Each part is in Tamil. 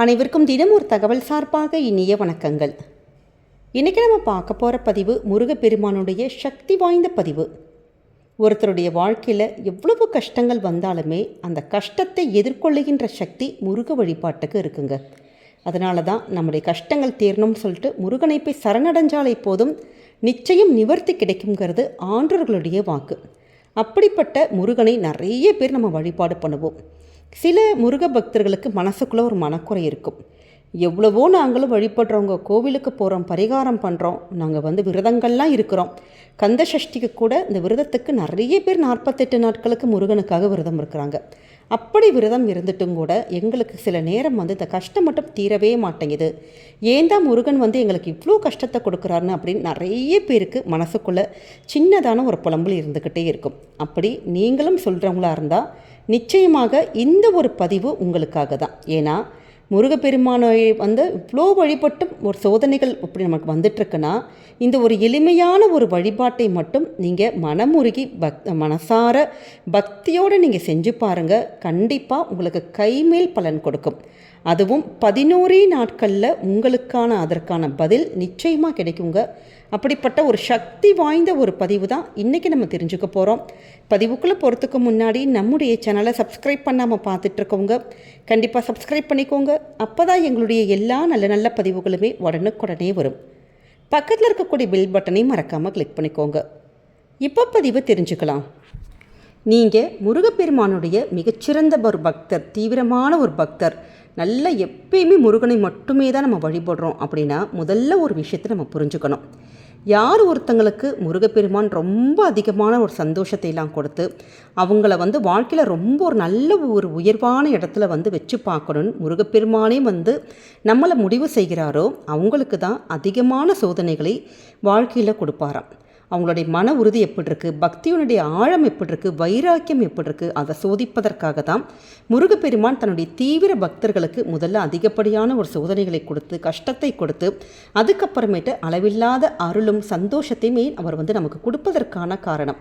அனைவருக்கும் தினம் ஒரு தகவல் சார்பாக இனிய வணக்கங்கள். இன்றைக்கி நம்ம பார்க்க போகிற பதிவு முருகப்பெருமானுடைய சக்தி வாய்ந்த பதிவு. ஒருத்தருடைய வாழ்க்கையில் எவ்வளவு கஷ்டங்கள் வந்தாலுமே அந்த கஷ்டத்தை எதிர்கொள்ளுகின்ற சக்தி முருக வழிபாட்டுக்கு இருக்குங்க. அதனால தான் நம்முடைய கஷ்டங்கள் தீரணும்னு சொல்லிட்டு முருகனை போய் சரணடைஞ்சாலே போதும் நிச்சயம் நிவர்த்தி கிடைக்குங்கிறது ஆண்டவர்களுடைய வாக்கு. அப்படிப்பட்ட முருகனை நிறைய பேர் நம்ம வழிபாடு பண்ணுவோம். சில முருக பக்தர்களுக்கு மனசுக்குள்ளே ஒரு மனக்குறை இருக்கும். எவ்வளவோ நாங்களும் வழிபடுறவங்க கோவிலுக்கு போகிறோம் பரிகாரம் பண்ணுறோம் நாங்கள் வந்து விரதங்கள்லாம் இருக்கிறோம். கந்த சஷ்டிக்கு கூட இந்த விரதத்துக்கு நிறைய பேர் நாற்பத்தெட்டு நாட்களுக்கு முருகனுக்காக விரதம் இருக்கிறாங்க. அப்படி விரதம் இருந்துட்டும் கூட எங்களுக்கு சில நேரம் வந்து இந்த கஷ்டம் மட்டும் தீரவே மாட்டேங்குது. ஏன் தான் முருகன் வந்து எங்களுக்கு இவ்வளோ கஷ்டத்தை கொடுக்குறாருன்னு அப்படின்னு நிறைய பேருக்கு மனசுக்குள்ளே சின்னதான ஒரு புலம்பல் இருந்துக்கிட்டே இருக்கும். அப்படி நீங்களும் சொல்கிறவங்களா இருந்தால் நிச்சயமாக இந்த ஒரு பதிவு உங்களுக்காக தான். ஏன்னா முருகப்பெருமானை வந்து இவ்வளோ வழிபட்டும் ஒரு சோதனைகள் இப்படி நமக்கு வந்துட்டுருக்குன்னா இந்த ஒரு எளிமையான ஒரு வழிபாட்டை மட்டும் நீங்கள் மனமுருகி பக் மனசார பக்தியோடு நீங்கள் செஞ்சு பாருங்கள் கண்டிப்பாக உங்களுக்கு கைமேல் பலன் கொடுக்கும். அதுவும் பதினோரே நாட்களில் உங்களுக்கான அதற்கான பதில் நிச்சயமாக கிடைக்குங்க. அப்படிப்பட்ட ஒரு சக்தி வாய்ந்த ஒரு பதிவு தான் இன்றைக்கி நம்ம தெரிஞ்சுக்க போகிறோம் பதிவுக்குள்ளே போகிறதுக்கு முன்னாடி நம்முடைய சேனலை சப்ஸ்கிரைப் பண்ணாமல் பார்த்துட்ருக்கவங்க கண்டிப்பாக சப்ஸ்கிரைப் பண்ணிக்கோங்க. அப்போ தான் எங்களுடைய எல்லா நல்ல நல்ல பதிவுகளுமே உடனுக்குடனே வரும். பக்கத்தில் இருக்கக்கூடிய பில் பட்டனையும் மறக்காமல் கிளிக் பண்ணிக்கோங்க. இப்போ பதிவு தெரிஞ்சுக்கலாம். நீங்கள் முருகப்பெருமானுடைய மிகச்சிறந்த ஒரு பக்தர் தீவிரமான ஒரு பக்தர் நல்லா எப்பயுமே முருகனை மட்டுமே தான் நம்ம வழிபடுறோம் அப்படின்னா முதல்ல ஒரு விஷயத்தை நம்ம புரிஞ்சுக்கணும். யார் ஒருத்தங்களுக்கு முருகப்பெருமான் ரொம்ப அதிகமான ஒரு சந்தோஷத்தை எல்லாம் கொடுத்து அவங்கள வந்து வாழ்க்கையில் ரொம்ப ஒரு நல்ல ஒரு உயர்வான இடத்துல வந்து வச்சு பார்க்கணுன்னு முருகப்பெருமானே வந்து நம்மளை முடிவு செய்கிறாரோ அவங்களுக்கு தான் அதிகமான சோதனைகளை வாழ்க்கையில் கொடுப்பாராம். அவங்களுடைய மன உறுதி எப்படி இருக்குது பக்தியுடைய ஆழம் எப்படி இருக்குது வைராக்கியம் எப்படி இருக்குது அதை சோதிப்பதற்காக தான் முருகப்பெருமான் தன்னுடைய தீவிர பக்தர்களுக்கு முதல்ல அதிகப்படியான ஒரு சோதனைகளை கொடுத்து கஷ்டத்தை கொடுத்து அதுக்கப்புறமேட்டு அளவில்லாத அருளும் சந்தோஷத்தையுமே அவர் வந்து நமக்கு கொடுப்பதற்கான காரணம்.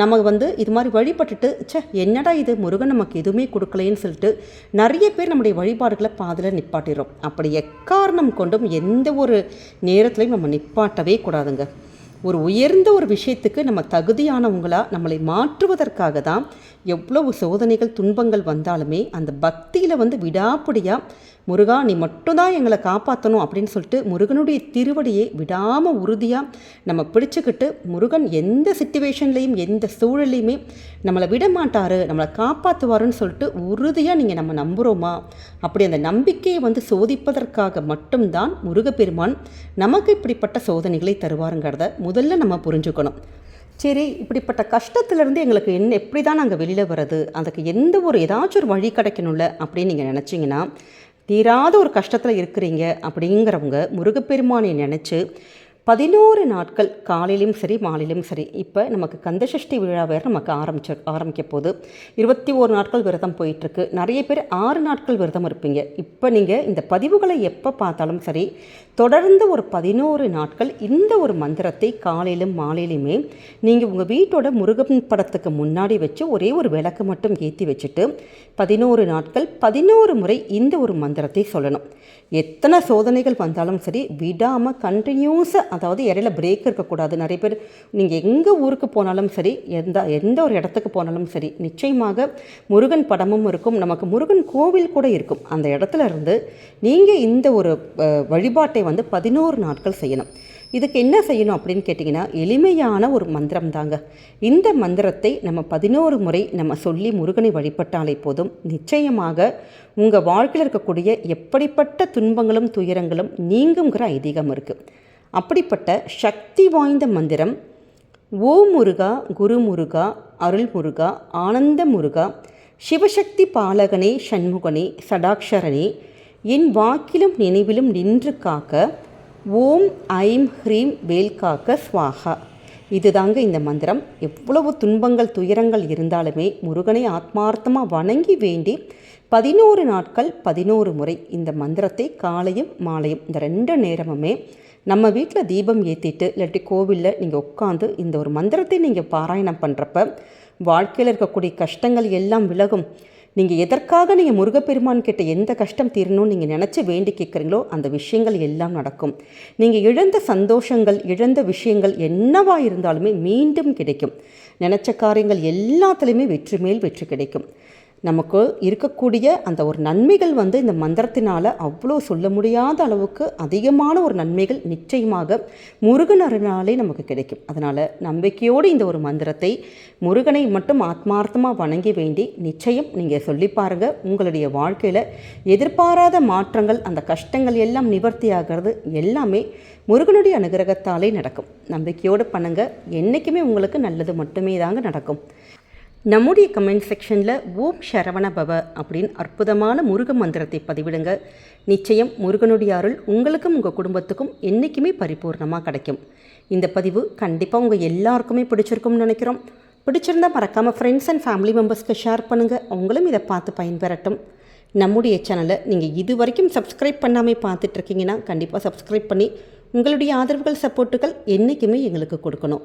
நம்ம வந்து இது மாதிரி வழிபட்டுட்டு ச்சே என்னடா இது? முருகன் நமக்கு எதுவுமே கொடுக்கலைன்னு சொல்லிட்டு நிறைய பேர் நம்முடைய வழிபாடுகளை பாதில் நிப்பாட்டிடுறோம். அப்படி எக்காரணம் கொண்டும் எந்த ஒரு நேரத்துலையும் நம்ம நிப்பாட்டவே கூடாதுங்க. ஒரு உயர்ந்த ஒரு விஷயத்துக்கு நம்ம தகுதியானவங்களாக நம்மளை மாற்றுவதற்காக தான் எவ்வளவு சோதனைகள் துன்பங்கள் வந்தாலுமே அந்த பக்தியில் வந்து விடாப்படியாக முருகா நீ மட்டும்தான் எங்களை காப்பாற்றணும் அப்படின்னு சொல்லிட்டு முருகனுடைய திருவடியை விடாமல் உறுதியாக நம்ம பிடிச்சிக்கிட்டு முருகன் எந்த சுச்சுவேஷன்லேயும் எந்த சூழலையுமே நம்மளை விட மாட்டார் நம்மளை காப்பாற்றுவாருன்னு சொல்லிட்டு உறுதியாக நீங்கள் நம்ம நம்புகிறோமா அப்படி அந்த நம்பிக்கையை வந்து சோதிப்பதற்காக மட்டும்தான் முருகப்பெருமான் நமக்கு இப்படிப்பட்ட சோதனைகளை தருவாருங்கிறத முதல்ல நம்ம புரிஞ்சுக்கணும். சரி இப்படிப்பட்ட கஷ்டத்துலேருந்து எங்களுக்கு என்ன எப்படி தான் நாங்கள் வெளியில் வர்றது அதுக்கு எந்த ஒரு ஏதாச்சும் ஒரு வழி கிடைக்கணும்ல அப்படின்னு நீங்கள் நினச்சிங்கன்னா தீராத ஒரு கஷ்டத்தில் இருக்கிறீங்க அப்படிங்கிறவங்க முருகப்பெருமானை நினச்சி பதினோரு நாட்கள் காலையிலும் சரி மாலையிலும் சரி இப்போ நமக்கு கந்தசஷ்டி விழா வேறு நமக்கு ஆரம்பிச்ச ஆரம்பிக்க போது இருபத்தி ஓரு நாட்கள் விரதம் போயிட்டுருக்கு. நிறைய பேர் ஆறு நாட்கள் விரதம் இருப்பீங்க. இப்போ நீங்கள் இந்த பதிவுகளை எப்போ பார்த்தாலும் சரி தொடர்ந்து ஒரு பதினோரு நாட்கள் இந்த ஒரு மந்திரத்தை காலையிலும் மாலையிலுமே நீங்கள் உங்கள் வீட்டோட முருகன் படத்துக்கு முன்னாடி வச்சு ஒரே ஒரு விளக்கு மட்டும் ஏற்றி வச்சுட்டு பதினோரு நாட்கள் பதினோரு முறை இந்த ஒரு மந்திரத்தை சொல்லணும். எத்தனை சோதனைகள் வந்தாலும் சரி விடாமல் கண்டினியூஸாக அதாவது இடையில பிரேக் இருக்கக்கூடாது. நிறைய பேர் நீங்கள் எங்கே ஊருக்கு போனாலும் சரி எந்த எந்த ஒரு இடத்துக்கு போனாலும் சரி நிச்சயமாக முருகன் படமும் இருக்கும். நமக்கு முருகன் கோவில் கூட இருக்கும். அந்த இடத்துல இருந்து நீங்கள் இந்த ஒரு வழிபாட்டை வந்து பதினோரு நாட்கள் செய்யணும். இதுக்கு என்ன செய்யணும் அப்படின்னு கேட்டிங்கன்னா எளிமையான ஒரு மந்திரம் தாங்க. இந்த மந்திரத்தை நம்ம பதினோரு முறை நம்ம சொல்லி முருகனை வழிபட்டாலே போதும். நிச்சயமாக உங்கள் வாழ்க்கையில் இருக்கக்கூடிய எப்படிப்பட்ட துன்பங்களும் துயரங்களும் நீங்குங்கிற ஐதீகம் இருக்குது அப்படிப்பட்ட சக்தி வாய்ந்த மந்திரம் ஓ முருகா குரு முருகா அருள் முருகா ஆனந்த முருகா சிவசக்தி பாலகனே சண்முகனே சடாக்ஷரனே என் வாக்கிலும் நினைவிலும் நின்று காக்க ஓம் ஐம் ஹ்ரீம் வேல் காக்க ஸ்வாகா இதுதாங்க இந்த மந்திரம். எவ்வளவு துன்பங்கள் துயரங்கள் இருந்தாலுமே முருகனை ஆத்மார்த்தமாக வணங்கி வேண்டி பதினோரு நாட்கள் பதினோரு முறை இந்த மந்திரத்தை காலையும் மாலையும் இந்த ரெண்டு நேரமுமே நம்ம வீட்டில் தீபம் ஏற்றிட்டு இல்லாட்டி கோவிலில் நீங்கள் உட்காந்து இந்த ஒரு மந்திரத்தை நீங்கள் பாராயணம் பண்ணுறப்ப வாழ்க்கையில் இருக்கக்கூடிய கஷ்டங்கள் எல்லாம் விலகும். நீங்கள் எதற்காக நீங்கள் முருகப்பெருமான் கிட்ட எந்த கஷ்டம் தீரணும்னு நீங்கள் நினச்சி வேண்டி கேட்குறீங்களோ அந்த விஷயங்கள் எல்லாம் நடக்கும். நீங்கள் இழந்த சந்தோஷங்கள் இழந்த விஷயங்கள் என்னவா இருந்தாலுமே மீண்டும் கிடைக்கும். நினச்ச காரியங்கள் எல்லாத்துலேயுமே வெற்றி மேல் வெற்றி கிடைக்கும். நமக்கு இருக்கக்கூடிய அந்த ஒரு நன்மைகள் வந்து இந்த மந்திரத்தினால் அவ்வளோ சொல்ல முடியாத அளவுக்கு அதிகமான ஒரு நன்மைகள் நிச்சயமாக முருகன் நமக்கு கிடைக்கும். அதனால் நம்பிக்கையோடு இந்த ஒரு மந்திரத்தை முருகனை மட்டும் ஆத்மார்த்தமாக வணங்கி வேண்டி நிச்சயம் நீங்கள் சொல்லி பாருங்கள் உங்களுடைய வாழ்க்கையில் எதிர்பாராத மாற்றங்கள் அந்த கஷ்டங்கள் எல்லாம் நிவர்த்தி ஆகிறது எல்லாமே முருகனுடைய அனுகிரகத்தாலே நடக்கும். நம்பிக்கையோடு பண்ணுங்கள் என்றைக்குமே உங்களுக்கு நல்லது மட்டுமே தாங்க நடக்கும். நம்முடைய கமெண்ட் செக்ஷனில் ஓம் சரவண பவ அப்படின்னு அற்புதமான முருக மந்திரத்தை பதிவிடுங்க. நிச்சயம் முருகனுடைய அருள் உங்களுக்கும் உங்கள் குடும்பத்துக்கும் என்றைக்குமே பரிபூர்ணமாக கிடைக்கும். இந்த பதிவு கண்டிப்பாக உங்கள் எல்லாருக்குமே பிடிச்சிருக்கும்னு நினைக்கிறோம். பிடிச்சிருந்தா மறக்காமல் ஃப்ரெண்ட்ஸ் அண்ட் ஃபேமிலி மெம்பர்ஸ்க்கு ஷேர் பண்ணுங்கள் அவங்களும் இதை பார்த்து பயன்பெறட்டும். நம்முடைய சேனலை நீங்கள் இது வரைக்கும் சப்ஸ்கிரைப் பண்ணாமல் பார்த்துட்ருக்கீங்கன்னா கண்டிப்பாக சப்ஸ்கிரைப் பண்ணி உங்களுடைய ஆதரவுகள் சப்போர்ட்டுகள் என்றைக்குமே எங்களுக்கு கொடுக்கணும்.